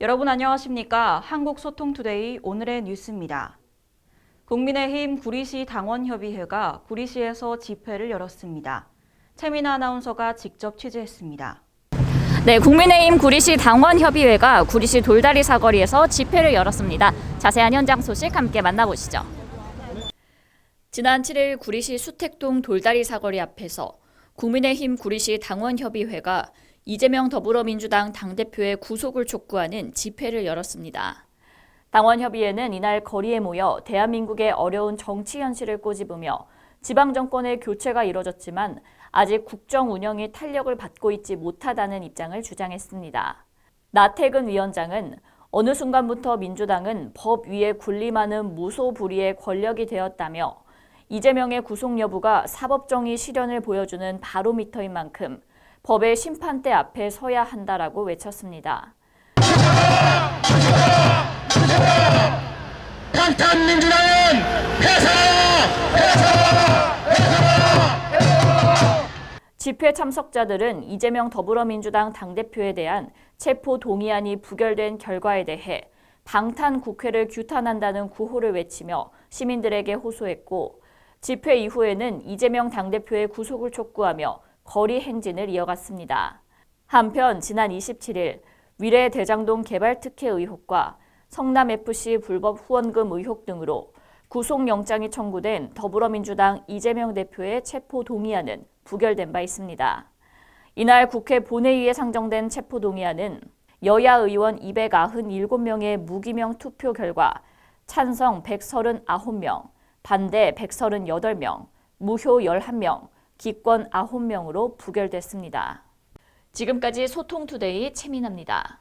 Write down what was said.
여러분 안녕하십니까? 한국소통투데이 오늘의 뉴스입니다. 국민의힘 구리시 당원협의회가 구리시에서 집회를 열었습니다. 최민아 아나운서가 직접 취재했습니다. 네, 국민의힘 구리시 당원협의회가 구리시 돌다리 사거리에서 집회를 열었습니다. 자세한 현장 소식 함께 만나보시죠. 지난 7일 구리시 수택동 돌다리 사거리 앞에서 국민의힘 구리시 당원협의회가 이재명 더불어민주당 당대표의 구속을 촉구하는 집회를 열었습니다. 당원협의회는 이날 거리에 모여 대한민국의 어려운 정치 현실을 꼬집으며 지방정권의 교체가 이뤄졌지만 아직 국정 운영이 탄력을 받고 있지 못하다는 입장을 주장했습니다. 나태근 위원장은 어느 순간부터 민주당은 법 위에 군림하는 무소불위의 권력이 되었다며 이재명의 구속 여부가 사법정의 실현을 보여주는 바로미터인 만큼 법의 심판대 앞에 서야 한다라고 외쳤습니다. 방탄민주당은 집회 참석자들은 이재명 더불어민주당 당대표에 대한 체포 동의안이 부결된 결과에 대해 방탄 국회를 규탄한다는 구호를 외치며 시민들에게 호소했고 집회 이후에는 이재명 당대표의 구속을 촉구하며 거리 행진을 이어갔습니다. 한편 지난 27일 위례 대장동 개발 특혜 의혹과 성남FC 불법 후원금 의혹 등으로 구속영장이 청구된 더불어민주당 이재명 대표의 체포 동의안은 부결된 바 있습니다. 이날 국회 본회의에 상정된 체포 동의안은 여야 의원 297명의 무기명 투표 결과 찬성 139명, 반대 138명, 무효 11명, 기권 9명으로 부결됐습니다. 지금까지 소통투데이 최민아입니다.